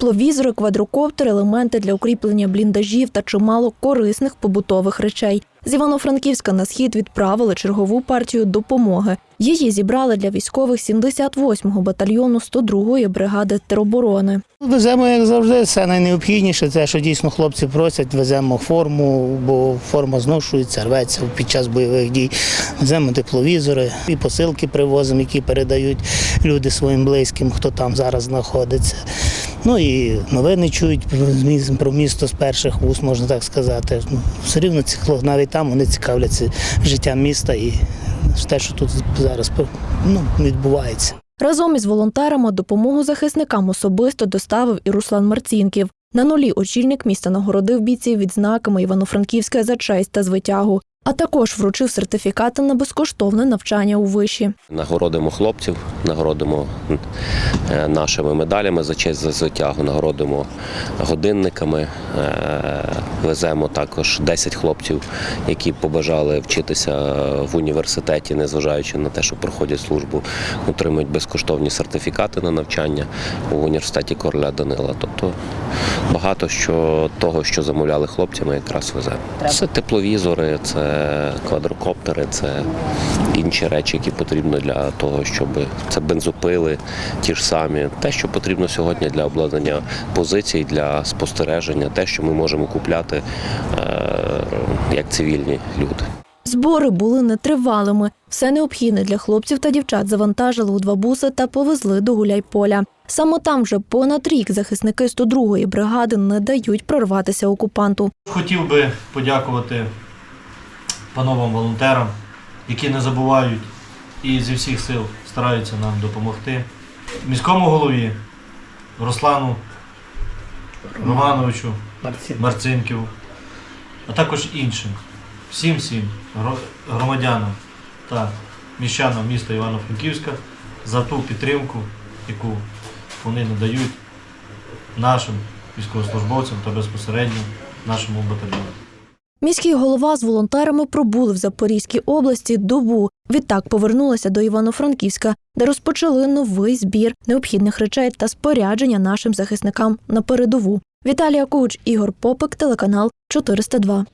тепловізори, квадрокоптери, елементи для укріплення бліндажів та чимало корисних побутових речей. З Івано-Франківська на схід відправили чергову партію допомоги. Її зібрали для військових 78-го батальйону 102-ї бригади тероборони. Веземо, як завжди, все найнеобхідніше, це, що дійсно хлопці просять, веземо форму, бо форма зношується, рветься під час бойових дій. Веземо тепловізори і посилки привозимо, які передають люди своїм близьким, хто там зараз знаходиться. Ну і новини чують про місто з перших вуст, можна так сказати. Ну, Все рівно ці навіть там вони цікавляться життям міста і те, що тут зараз ну, відбувається. Разом із волонтерами допомогу захисникам особисто доставив і Руслан Марцінків. На нулі очільник міста нагородив бійців відзнаками Івано-Франківська за честь та звитягу, а також вручив сертифікати на безкоштовне навчання у виші. Нагородимо хлопців, нагородимо е, нашими медалями за честь за звитягу, нагородимо годинниками. Веземо також 10 хлопців, які побажали вчитися в університеті, незважаючи на те, що проходять службу, отримують безкоштовні сертифікати на навчання у університеті Короля Данила. Тобто багато що того, що замовляли хлопці, ми якраз веземо. Це тепловізори, це квадрокоптери, це інші речі, які потрібно для того, щоб це бензопили, ті ж самі, те, що потрібно сьогодні для обладнання позицій, для спостереження, те, що ми можемо купляти е, як цивільні люди. Збори були нетривалими. Все необхідне для хлопців та дівчат завантажили у два буси та повезли до Гуляйполя. Саме там вже понад рік захисники 102-ї бригади не дають прорватися окупанту. Хотів би подякувати пановам волонтерам, які не забувають і зі всіх сил стараються нам допомогти. Міському голові Руслану Романовичу Марцинківу, а також іншим, всім всім громадянам та міщанам міста Івано-Франківська за ту підтримку, яку вони надають нашим військовослужбовцям та безпосередньо нашому батальйону. Міський голова з волонтерами пробули в Запорізькій області добу. Відтак повернулися до Івано-Франківська, де розпочали новий збір необхідних речей та спорядження нашим захисникам на передову. Віталія Куч, Ігор Попик, телеканал 402.